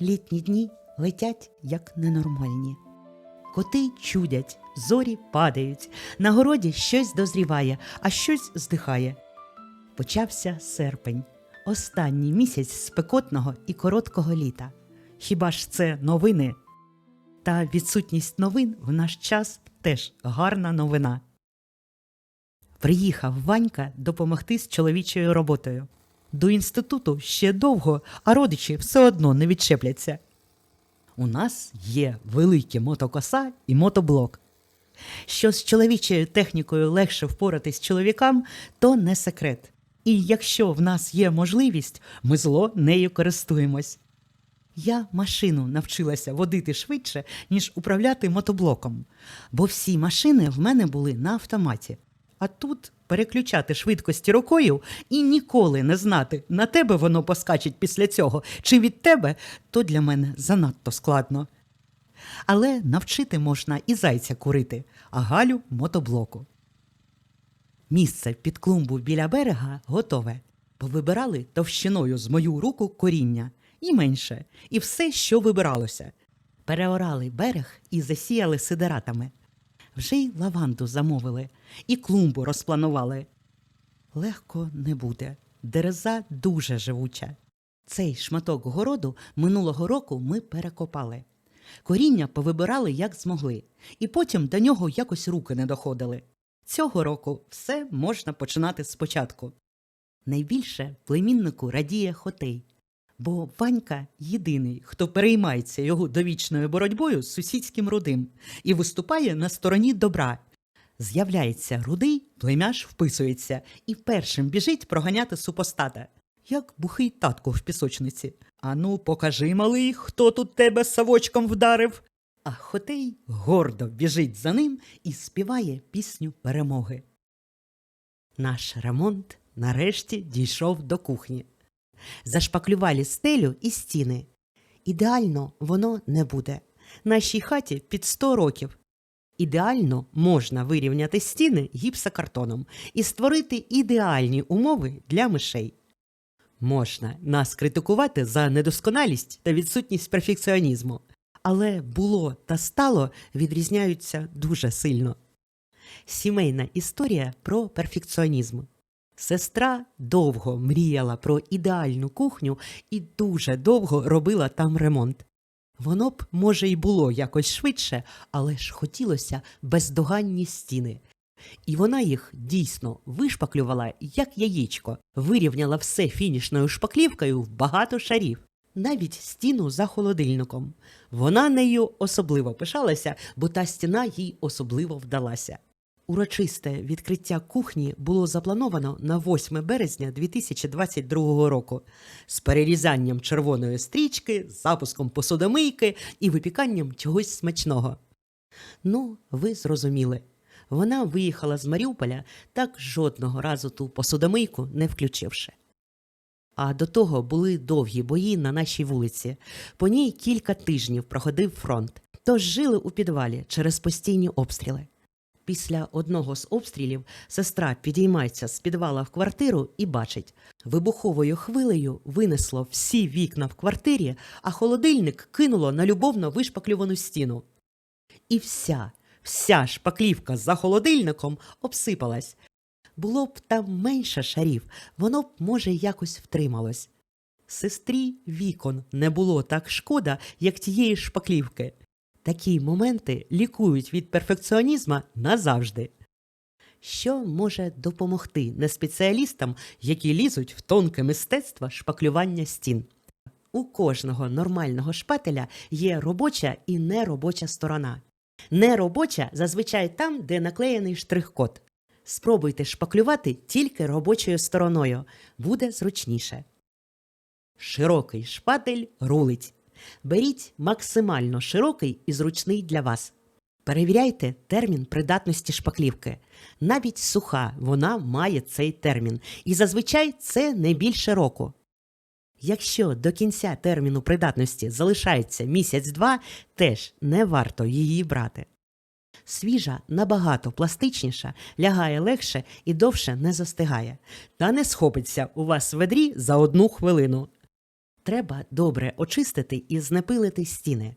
Літні дні летять як ненормальні. Коти чудять, зорі падають, на городі щось дозріває, а щось здихає. Почався серпень, останній місяць спекотного і короткого літа. Хіба ж це новини? Та відсутність новин в наш час теж гарна новина. Приїхав Ванька допомогти з чоловічою роботою. До інституту ще довго, а родичі все одно не відчепляться. У нас є великі мотокоса і мотоблок. Що з чоловічою технікою легше впоратись чоловікам, то не секрет. І якщо в нас є можливість, ми зло нею користуємось. Я машину навчилася водити швидше, ніж управляти мотоблоком, бо всі машини в мене були на автоматі. А тут переключати швидкості рукою і ніколи не знати, на тебе воно поскачить після цього, чи від тебе, то для мене занадто складно. Але навчити можна і зайця курити, а Галю мотоблоку. Місце під клумбу біля берега готове. Повибирали товщиною з мою руку коріння і менше, і все, що вибиралося. Переорали берег і засіяли сидератами. Вже й лаванду замовили, і клумбу розпланували. Легко не буде. Дереза дуже живуча. Цей шматок городу минулого року ми перекопали. Коріння повибирали як змогли, і потім до нього якось руки не доходили. Цього року все можна починати спочатку. Найбільше племіннику радіє Хотей, бо Ванька єдиний, хто переймається його довічною боротьбою з сусідським рудим і виступає на стороні добра. З'являється рудий, племяш вписується і першим біжить проганяти супостата, як бухий татко в пісочниці. Ану, покажи, малий, хто тут тебе совочком вдарив. А Хотей гордо біжить за ним і співає пісню перемоги. Наш ремонт нарешті дійшов до кухні. Зашпаклювали стелю і стіни. Ідеально воно не буде. Нашій хаті під 100 років. Ідеально можна вирівняти стіни гіпсокартоном і створити ідеальні умови для мишей. Можна нас критикувати за недосконалість та відсутність перфекціонізму, але було та стало відрізняються дуже сильно. Сімейна історія про перфекціонізм. Сестра довго мріяла про ідеальну кухню і дуже довго робила там ремонт. Воно б, може, й було якось швидше, але ж хотілося бездоганні стіни. І вона їх дійсно вишпаклювала, як яєчко, вирівняла все фінішною шпаклівкою в багато шарів, навіть стіну за холодильником. Вона нею особливо пишалася, бо та стіна їй особливо вдалася. Урочисте відкриття кухні було заплановано на 8 березня 2022 року з перерізанням червоної стрічки, запуском посудомийки і випіканням чогось смачного. Ну, ви зрозуміли. Вона виїхала з Маріуполя так жодного разу ту посудомийку не включивши. А до того були довгі бої на нашій вулиці. По ній кілька тижнів проходив фронт, тож жили у підвалі через постійні обстріли. Після одного з обстрілів сестра підіймається з підвала в квартиру і бачить, вибуховою хвилею винесло всі вікна в квартирі, а холодильник кинуло на любовно вишпаклювану стіну. І вся, вся шпаклівка за холодильником обсипалась. Було б там менше шарів, воно б, може, якось втрималось. Сестрі вікон не було так шкода, як тієї шпаклівки. Такі моменти лікують від перфекціонізма назавжди. Що може допомогти неспеціалістам, які лізуть в тонке мистецтво шпаклювання стін? У кожного нормального шпателя є робоча і неробоча сторона. Неробоча зазвичай там, де наклеєний штрих-код. Спробуйте шпаклювати тільки робочою стороною, буде зручніше. Широкий шпатель рулить. Беріть максимально широкий і зручний для вас. Перевіряйте термін придатності шпаклівки. Навіть суха вона має цей термін, і зазвичай це не більше року. Якщо до кінця терміну придатності залишається місяць-два, теж не варто її брати. Свіжа набагато пластичніша, лягає легше і довше не застигає, та не схопиться у вас в ведрі за одну хвилину. Треба добре очистити і знепилити стіни.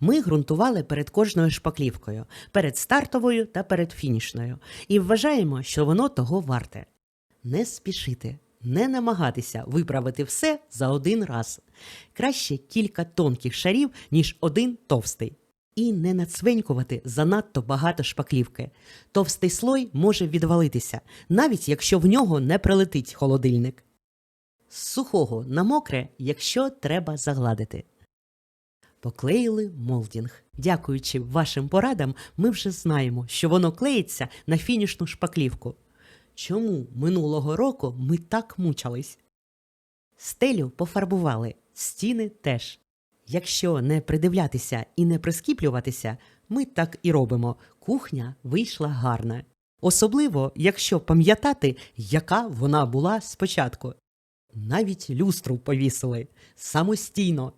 Ми ґрунтували перед кожною шпаклівкою, перед стартовою та перед фінішною, і вважаємо, що воно того варте. Не спішити, не намагатися виправити все за один раз. Краще кілька тонких шарів, ніж один товстий. І не нацвенькувати занадто багато шпаклівки. Товстий слой може відвалитися, навіть якщо в нього не прилетить холодильник. З сухого на мокре, якщо треба загладити. Поклеїли молдінг. Дякуючи вашим порадам, ми вже знаємо, що воно клеїться на фінішну шпаклівку. Чому минулого року ми так мучались? Стелю пофарбували, стіни теж. Якщо не придивлятися і не прискіплюватися, ми так і робимо. Кухня вийшла гарна. Особливо, якщо пам'ятати, яка вона була спочатку. Навіть люстру повісили самостійно.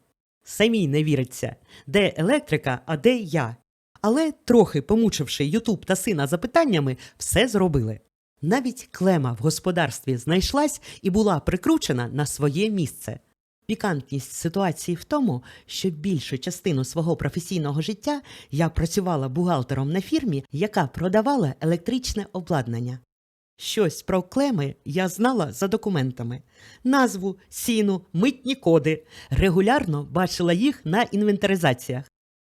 Самій не віриться, де електрика, а де я. Але трохи помучивши Ютуб та сина запитаннями, все зробили. Навіть клема в господарстві знайшлась і була прикручена на своє місце. Пікантність ситуації в тому, що більшу частину свого професійного життя я працювала бухгалтером на фірмі, яка продавала електричне обладнання. Щось про клеми я знала за документами: назву, ціну, митні коди. Регулярно бачила їх на інвентаризаціях.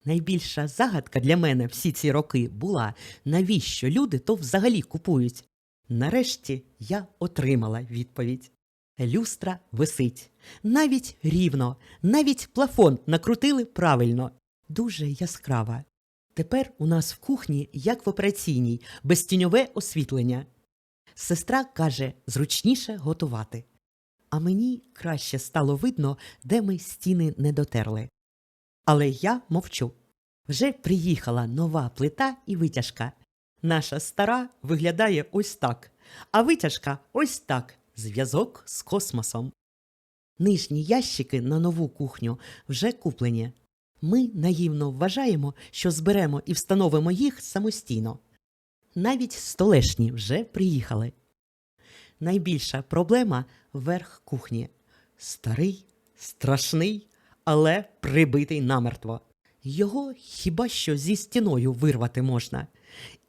Найбільша загадка для мене всі ці роки була, навіщо люди то взагалі купують. Нарешті я отримала відповідь. Люстра висить. Навіть рівно, навіть плафон накрутили правильно. Дуже яскрава. Тепер у нас в кухні, як в операційній, безтіньове освітлення. Сестра каже, зручніше готувати. А мені краще стало видно, де ми стіни не дотерли. Але я мовчу. Вже приїхала нова плита і витяжка. Наша стара виглядає ось так, а витяжка ось так зв'язок з космосом. Нижні ящики на нову кухню вже куплені. Ми наївно вважаємо, що зберемо і встановимо їх самостійно. Навіть столешні вже приїхали. Найбільша проблема верх кухні. Старий, страшний, але прибитий намертво. Його хіба що зі стіною вирвати можна,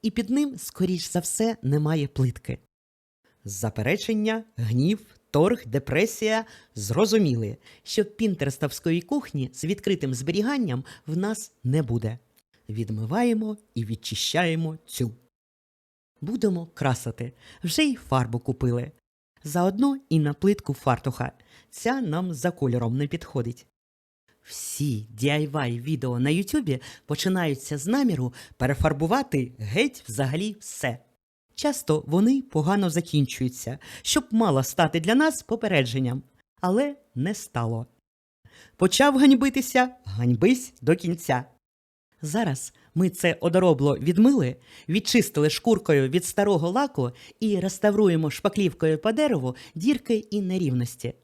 і під ним, скоріш за все, немає плитки. Заперечення, гнів, торг, депресія зрозуміли, що пінтерстовської кухні з відкритим зберіганням в нас не буде. Відмиваємо і відчищаємо цю. Будемо красити. Вже й фарбу купили. Заодно і на плитку фартуха. Ця нам за кольором не підходить. Всі DIY відео на Ютубі починаються з наміру перефарбувати геть взагалі все. Часто вони погано закінчуються, щоб мало стати для нас попередженням, але не стало. Почав ганьбитися, ганьбись до кінця. Зараз ми це одоробло відмили, відчистили шкуркою від старого лаку і реставруємо шпаклівкою по дереву дірки і нерівності.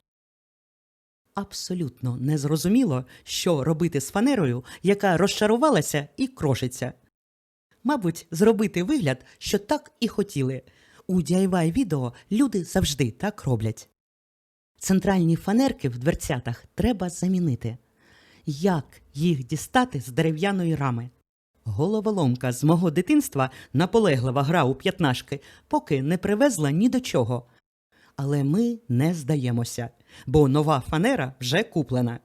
Абсолютно незрозуміло, що робити з фанерою, яка розчарувалася і крошиться. Мабуть, зробити вигляд, що так і хотіли. У DIY відео люди завжди так роблять. Центральні фанерки в дверцятах треба замінити. Як їх дістати з дерев'яної рами? Головоломка з мого дитинства наполеглива гра у п'ятнашки, поки не привезла ні до чого. Але ми не здаємося, бо нова фанера вже куплена.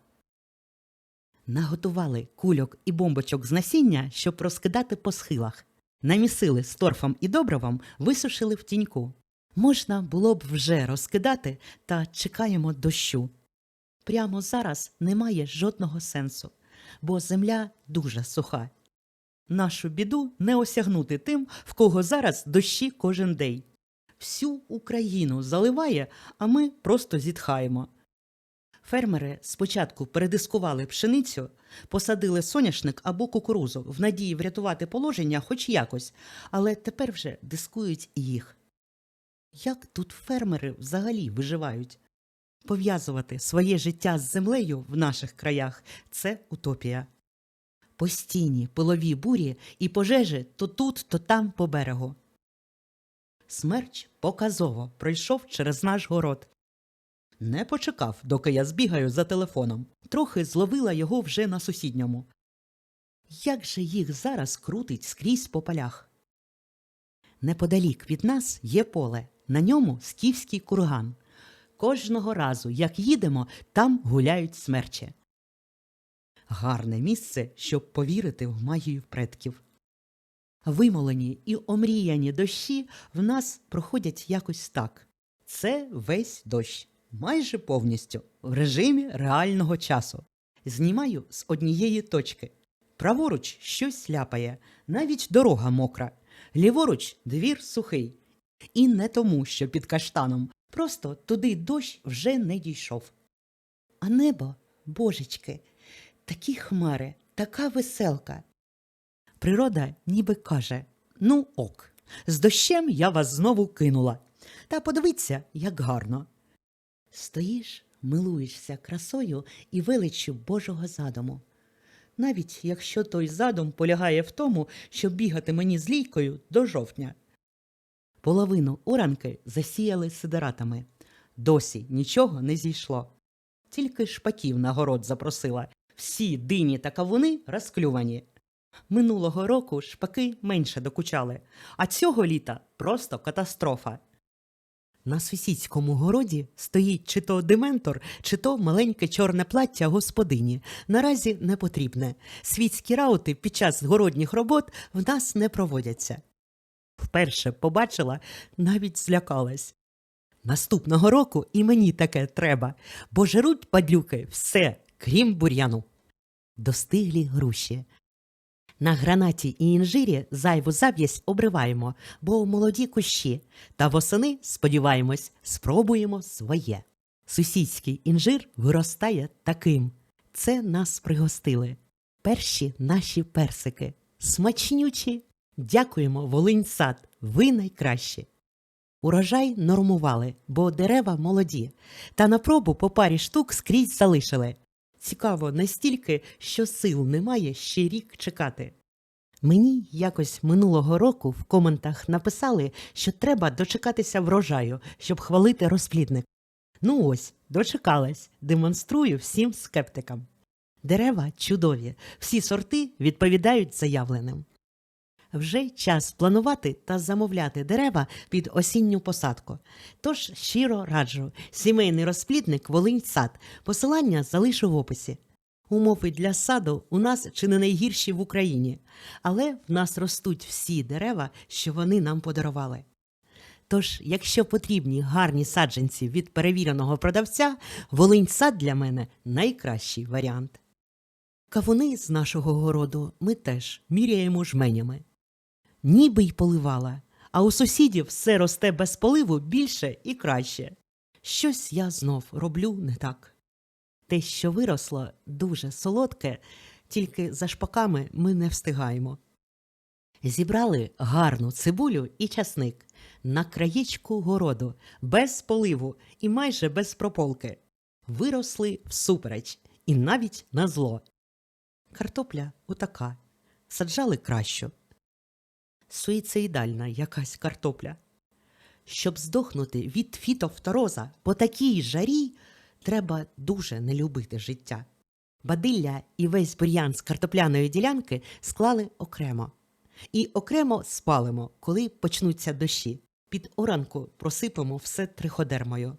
Наготували кульок і бомбочок з насіння, щоб розкидати по схилах. Намісили з торфом і добривом, висушили в тіньку. Можна було б вже розкидати, та чекаємо дощу. Прямо зараз немає жодного сенсу, бо земля дуже суха. Нашу біду не осягнути тим, в кого зараз дощі кожен день. Всю Україну заливає, а ми просто зітхаємо. Фермери спочатку передискували пшеницю, посадили соняшник або кукурузу в надії врятувати положення хоч якось, але тепер вже дискують їх. Як тут фермери взагалі виживають? Пов'язувати своє життя з землею в наших краях це утопія. Постійні пилові бурі і пожежі то тут, то там по берегу. Смерч показово пройшов через наш город. Не почекав, доки я збігаю за телефоном. Трохи зловила його вже на сусідньому. Як же їх зараз крутить скрізь по полях? Неподалік від нас є поле, на ньому скіфський курган. Кожного разу, як їдемо, там гуляють смерчі. Гарне місце, щоб повірити в магію предків. Вимолені і омріяні дощі в нас проходять якось так. Це весь дощ, майже повністю, в режимі реального часу. Знімаю з однієї точки. Праворуч щось ляпає, навіть дорога мокра. Ліворуч двір сухий. І не тому, що під каштаном, просто туди дощ вже не дійшов. А небо, божечки, такі хмари, така веселка. Природа ніби каже: Ну ок, з дощем я вас знову кинула. Та подивіться, як гарно. Стоїш, милуєшся красою і величчю Божого задуму. Навіть якщо той задум полягає в тому, щоб бігати мені з лійкою до жовтня. Половину уранки засіяли сидератами. Досі нічого не зійшло. Тільки шпаків на город запросила. Всі дині та кавуни розклювані. Минулого року шпаки менше докучали, а цього літа просто катастрофа. На сусідському городі стоїть чи то дементор, чи то маленьке чорне плаття господині. Наразі не потрібне. Світські раути під час городніх робот в нас не проводяться. Вперше побачила, навіть злякалась. Наступного року і мені таке треба, бо жеруть падлюки все, крім бур'яну. Достиглі груші. На гранаті і інжирі зайву зав'язь обриваємо, бо молоді кущі, та восени, сподіваємось, спробуємо своє. Сусідський інжир виростає таким. Це нас пригостили. Перші наші персики. Смачнючі. Дякуємо, Волинь сад, ви найкращі. Урожай нормували, бо дерева молоді, та на пробу по парі штук скрізь залишили. Цікаво настільки, що сил немає ще рік чекати. Мені якось минулого року в коментах написали, що треба дочекатися врожаю, щоб хвалити розплідник. Ну ось, дочекалась, демонструю всім скептикам. Дерева чудові, всі сорти відповідають заявленим. Вже час планувати та замовляти дерева під осінню посадку. Тож щиро раджу сімейний розплідник Волинь сад. Посилання залишу в описі. Умови для саду у нас чи не найгірші в Україні, але в нас ростуть всі дерева, що вони нам подарували. Тож, якщо потрібні гарні саджанці від перевіреного продавця, Волинь сад для мене найкращий варіант. Кавуни з нашого городу ми теж міряємо жменями. Ніби й поливала, а у сусідів все росте без поливу більше і краще. Щось я знов роблю не так. Те, що виросло, дуже солодке, тільки за шпаками ми не встигаємо. Зібрали гарну цибулю і часник на краєчку городу, без поливу і майже без прополки. Виросли всупереч і навіть на зло. Картопля отака. Саджали кращу. Суїцидальна якась картопля. Щоб здохнути від фітофтороза по такій жарі, треба дуже не любити життя. Бадилля і весь бур'ян з картопляної ділянки склали окремо. І окремо спалимо, коли почнуться дощі. Під оранку просипемо все триходермою.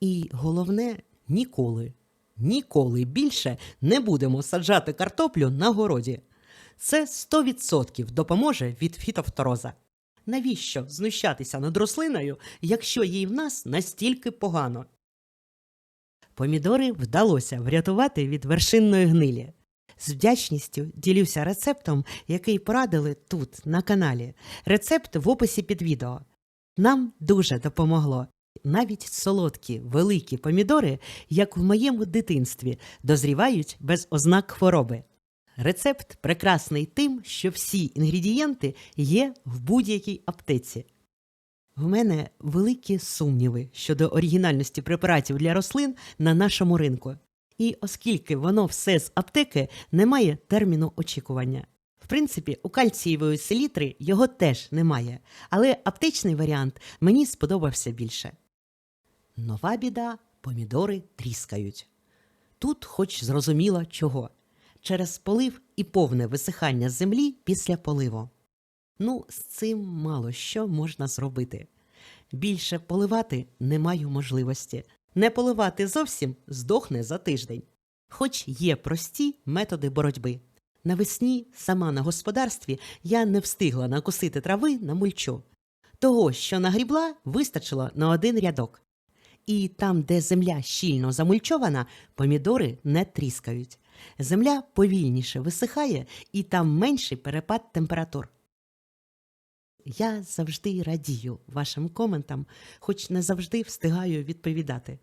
І головне ніколи, ніколи більше не будемо саджати картоплю на городі. Це 100% допоможе від фітофтороза. Навіщо знущатися над рослиною, якщо їй в нас настільки погано? Помідори вдалося врятувати від вершинної гнилі. З вдячністю ділюся рецептом, який порадили тут, на каналі. Рецепт в описі під відео. Нам дуже допомогло. Навіть солодкі великі помідори, як в моєму дитинстві, дозрівають без ознак хвороби. Рецепт прекрасний тим, що всі інгредієнти є в будь-якій аптеці. В мене великі сумніви щодо оригінальності препаратів для рослин на нашому ринку. І оскільки воно все з аптеки, немає терміну очікування. В принципі, у кальцієвої селітри його теж немає, але аптечний варіант мені сподобався більше. Нова біда помідори тріскають. Тут, хоч зрозуміло чого, через полив і повне висихання землі після поливу. Ну, з цим мало що можна зробити. Більше поливати не маю можливості. Не поливати зовсім здохне за тиждень. Хоч є прості методи боротьби. Навесні сама на господарстві я не встигла накосити трави на мульчу. Того, що нагрібла, вистачило на один рядок. І там, де земля щільно замульчована, помідори не тріскають. Земля повільніше висихає і там менший перепад температур. Я завжди радію вашим коментам, хоч не завжди встигаю відповідати.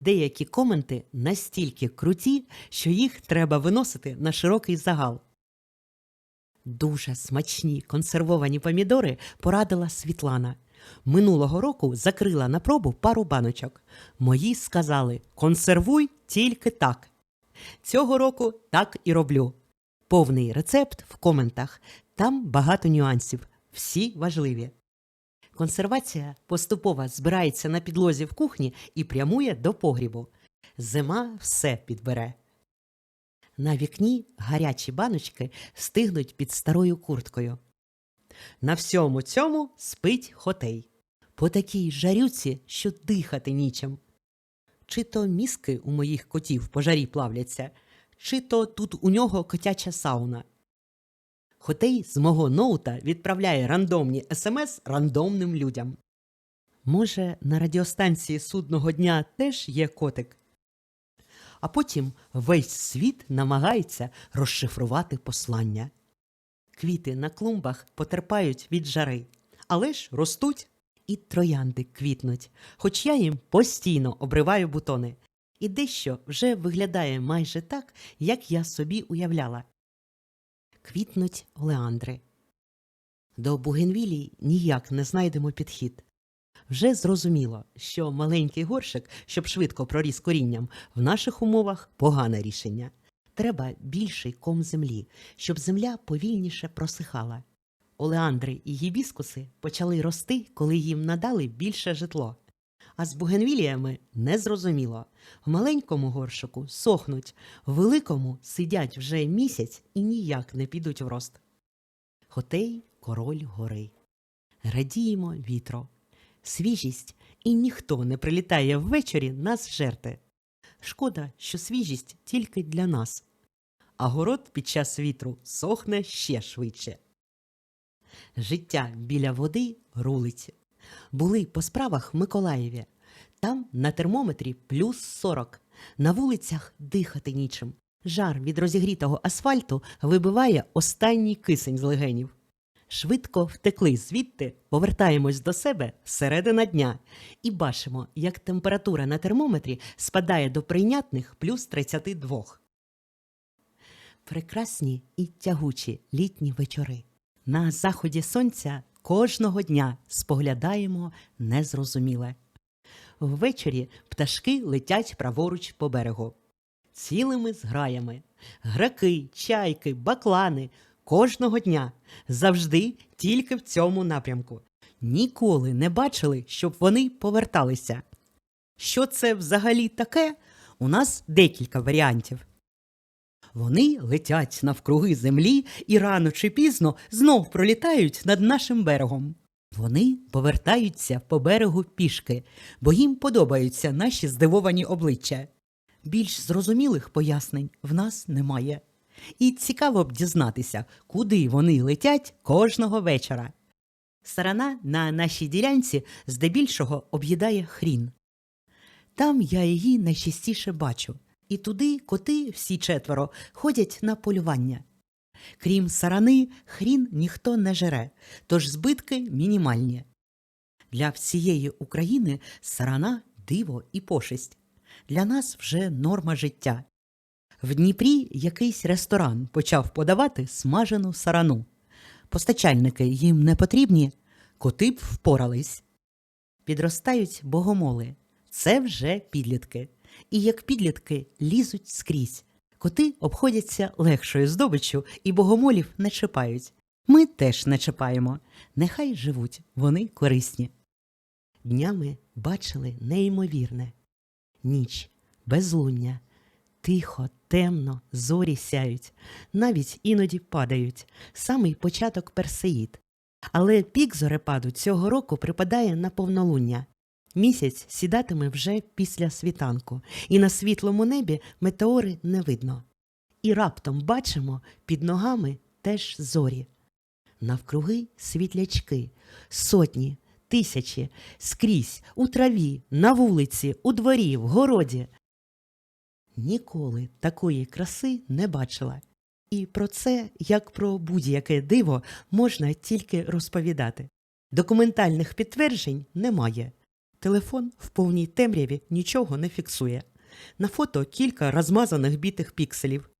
Деякі коменти настільки круті, що їх треба виносити на широкий загал. Дуже смачні консервовані помідори порадила Світлана. Минулого року закрила на пробу пару баночок. Мої сказали: консервуй тільки так. Цього року так і роблю. Повний рецепт в коментах. Там багато нюансів, всі важливі. Консервація поступово збирається на підлозі в кухні і прямує до погрібу. Зима все підбере. На вікні гарячі баночки стигнуть під старою курткою. На всьому цьому спить хотей. По такій жарюці, що дихати нічим. Чи то мізки у моїх котів по жарі плавляться, чи то тут у нього котяча сауна. Хотей з мого ноута відправляє рандомні смс рандомним людям. Може, на радіостанції судного дня теж є котик? А потім весь світ намагається розшифрувати послання. Квіти на клумбах потерпають від жари, але ж ростуть і троянди квітнуть, хоч я їм постійно обриваю бутони. І дещо вже виглядає майже так, як я собі уявляла. Квітнуть олеандри. До бугенвілій ніяк не знайдемо підхід. Вже зрозуміло, що маленький горшик, щоб швидко проріс корінням, в наших умовах погане рішення. Треба більший ком землі, щоб земля повільніше просихала. Олеандри і гібіскуси почали рости, коли їм надали більше житло. А з бугенвіліями незрозуміло. В маленькому горшику сохнуть, в великому сидять вже місяць і ніяк не підуть в рост. Хотей король гори. Радіємо вітро. Свіжість, і ніхто не прилітає ввечері нас жерти. Шкода, що свіжість тільки для нас. А город під час вітру сохне ще швидше. Життя біля води рулить. Були по справах в Миколаєві. Там на термометрі плюс 40. На вулицях дихати нічим. Жар від розігрітого асфальту вибиває останній кисень з легенів. Швидко втекли звідти, повертаємось до себе середина дня і бачимо, як температура на термометрі спадає до прийнятних плюс 32. Прекрасні і тягучі літні вечори. На заході сонця кожного дня споглядаємо незрозуміле. Ввечері пташки летять праворуч по берегу. Цілими зграями. Граки, чайки, баклани кожного дня, завжди тільки в цьому напрямку. Ніколи не бачили, щоб вони поверталися. Що це взагалі таке? У нас декілька варіантів. Вони летять навкруги землі і рано чи пізно знов пролітають над нашим берегом. Вони повертаються по берегу пішки, бо їм подобаються наші здивовані обличчя. Більш зрозумілих пояснень в нас немає. І цікаво б дізнатися, куди вони летять кожного вечора. Сарана на нашій ділянці здебільшого об'їдає хрін. Там я її найчастіше бачу, і туди коти всі четверо ходять на полювання. Крім сарани, хрін ніхто не жере, тож збитки мінімальні. Для всієї України сарана диво і пошесть. Для нас вже норма життя. В Дніпрі якийсь ресторан почав подавати смажену сарану. Постачальники їм не потрібні, коти б впорались. Підростають богомоли. Це вже підлітки. І як підлітки лізуть скрізь. Коти обходяться легшою здобиччю і богомолів не чіпають. Ми теж не чіпаємо. Нехай живуть, вони корисні. Днями бачили неймовірне. ніч, безлуння. Тихо, темно, зорі сяють, навіть іноді падають. Самий початок персеїд. Але пік зорепаду цього року припадає на повнолуння. Місяць сідатиме вже після світанку, і на світлому небі метеори не видно. І раптом бачимо під ногами теж зорі. Навкруги світлячки, сотні, тисячі, скрізь, у траві, на вулиці, у дворі, в городі. Ніколи такої краси не бачила. І про це, як про будь-яке диво, можна тільки розповідати. Документальних підтверджень немає. Телефон в повній темряві нічого не фіксує. На фото кілька розмазаних бітих пікселів.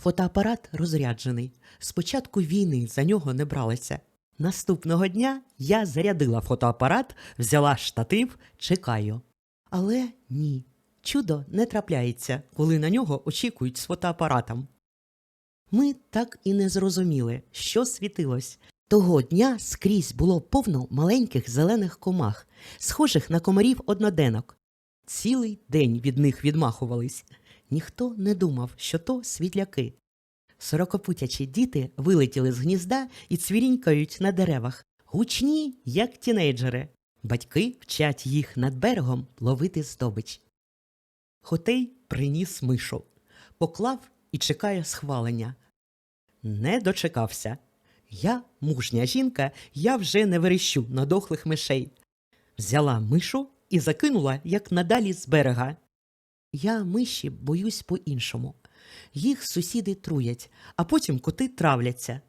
Фотоапарат розряджений. Спочатку війни за нього не бралися. Наступного дня я зарядила фотоапарат, взяла штатив, чекаю. Але ні, чудо не трапляється, коли на нього очікують з фотоапаратом. Ми так і не зрозуміли, що світилось. Того дня скрізь було повно маленьких зелених комах, схожих на комарів одноденок. Цілий день від них відмахувались. Ніхто не думав, що то світляки. Сорокопутячі діти вилетіли з гнізда і цвірінькають на деревах, гучні, як тінейджери. Батьки вчать їх над берегом ловити здобич. Хотей приніс мишу, поклав і чекає схвалення. Не дочекався. Я, мужня жінка, я вже не верещу на дохлих мишей. Взяла мишу і закинула, як надалі з берега. Я миші боюсь по-іншому. Їх сусіди труять, а потім коти травляться.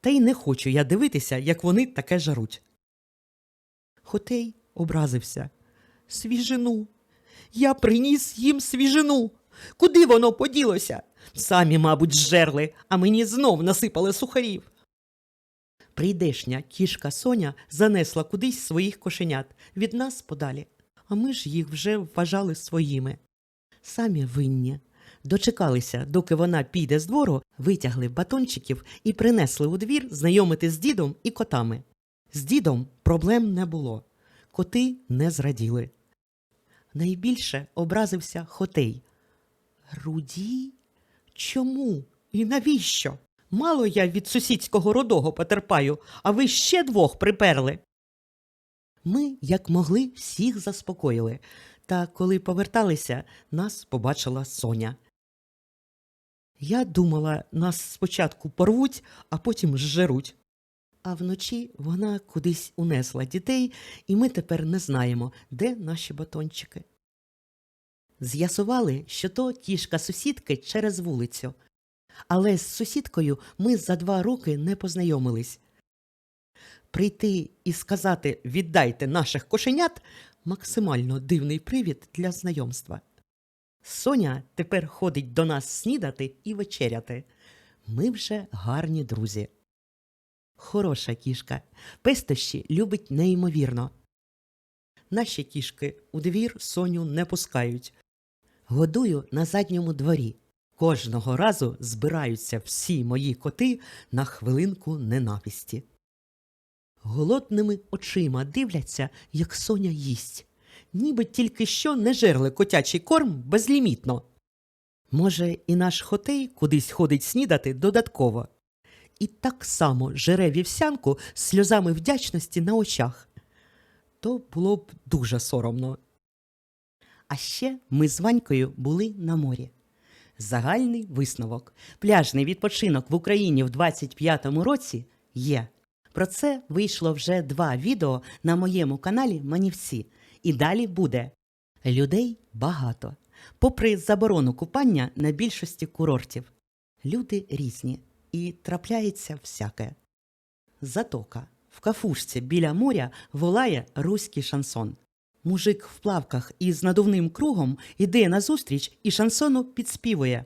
Та й не хочу я дивитися, як вони таке жаруть. Хотей образився. Свіжину. Я приніс їм свіжину. Куди воно поділося? Самі, мабуть, зжерли, а мені знов насипали сухарів. Прийдешня кішка Соня занесла кудись своїх кошенят від нас подалі, а ми ж їх вже вважали своїми. Самі винні. Дочекалися, доки вона піде з двору, витягли батончиків і принесли у двір знайомити з дідом і котами. З дідом проблем не було. Коти не зраділи. Найбільше образився Хотей. Руді? Чому? І навіщо? Мало я від сусідського родого потерпаю, а ви ще двох приперли. Ми, як могли, всіх заспокоїли, та коли поверталися, нас побачила Соня. Я думала, нас спочатку порвуть, а потім зжеруть. А вночі вона кудись унесла дітей, і ми тепер не знаємо, де наші батончики. З'ясували, що то кішка сусідки через вулицю. Але з сусідкою ми за два роки не познайомились. Прийти і сказати віддайте наших кошенят максимально дивний привід для знайомства. Соня тепер ходить до нас снідати і вечеряти. Ми вже гарні друзі. Хороша кішка. Пестощі любить неймовірно. Наші кішки у двір Соню не пускають. Годую на задньому дворі. Кожного разу збираються всі мої коти на хвилинку ненависті. Голодними очима дивляться, як Соня їсть, ніби тільки що не жерли котячий корм безлімітно. Може, і наш хотей кудись ходить снідати додатково. І так само жере вівсянку сльозами вдячності на очах. То було б дуже соромно. А ще ми з Ванькою були на морі. Загальний висновок. Пляжний відпочинок в Україні в 25-му році є. Про це вийшло вже два відео на моєму каналі Манівці. І далі буде. Людей багато. Попри заборону купання на більшості курортів. Люди різні і трапляється всяке. Затока. В кафушці біля моря волає руський шансон. Мужик в плавках із надувним кругом іде назустріч і шансону підспівує.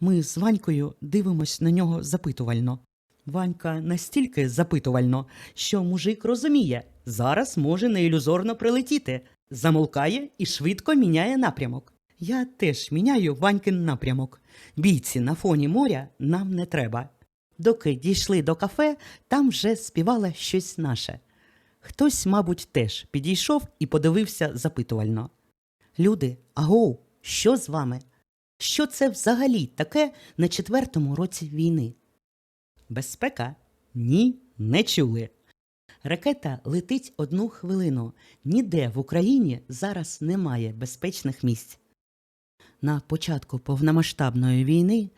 Ми з Ванькою дивимось на нього запитувально. Ванька настільки запитувально, що мужик розуміє, зараз може неілюзорно прилетіти, замолкає і швидко міняє напрямок. Я теж міняю Ванькин напрямок. Бійці на фоні моря нам не треба. Доки дійшли до кафе, там вже співала щось наше. Хтось, мабуть, теж підійшов і подивився запитувально. Люди, агоу, що з вами? Що це взагалі таке на четвертому році війни? Безпека? Ні, не чули. Ракета летить одну хвилину. Ніде в Україні зараз немає безпечних місць. На початку повномасштабної війни,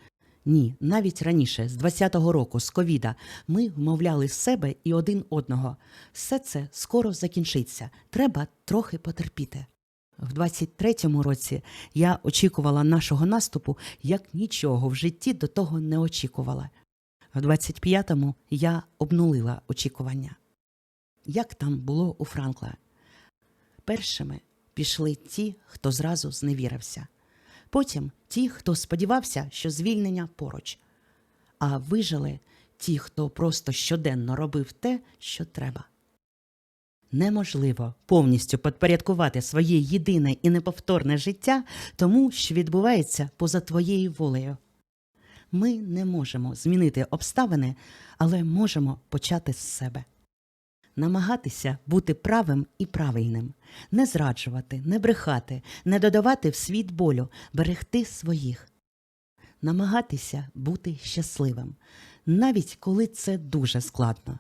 ні, навіть раніше, з 20-го року, з ковіда, ми вмовляли себе і один одного. Все це скоро закінчиться. Треба трохи потерпіти. В 23-му році я очікувала нашого наступу, як нічого в житті до того не очікувала. В 25-му я обнулила очікування. Як там було у Франкла? Першими пішли ті, хто зразу зневірився. Потім ті, хто сподівався, що звільнення поруч. А вижили ті, хто просто щоденно робив те, що треба. Неможливо повністю підпорядкувати своє єдине і неповторне життя тому, що відбувається поза твоєю волею. Ми не можемо змінити обставини, але можемо почати з себе. Намагатися бути правим і правильним, не зраджувати, не брехати, не додавати в світ болю, берегти своїх. Намагатися бути щасливим, навіть коли це дуже складно.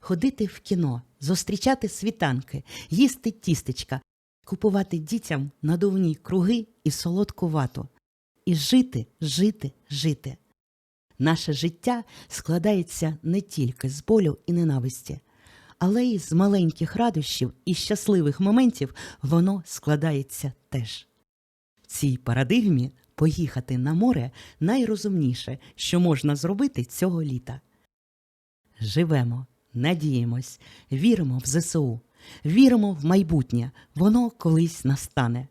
Ходити в кіно, зустрічати світанки, їсти тістечка, купувати дітям надувні круги і солодку вату. І жити, жити, жити. Наше життя складається не тільки з болю і ненависті, але й з маленьких радощів і щасливих моментів воно складається теж. В цій парадигмі поїхати на море найрозумніше, що можна зробити цього літа. Живемо, надіємось, віримо в ЗСУ, віримо в майбутнє, воно колись настане.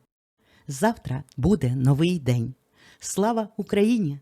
Завтра буде новий день. Слава Україні!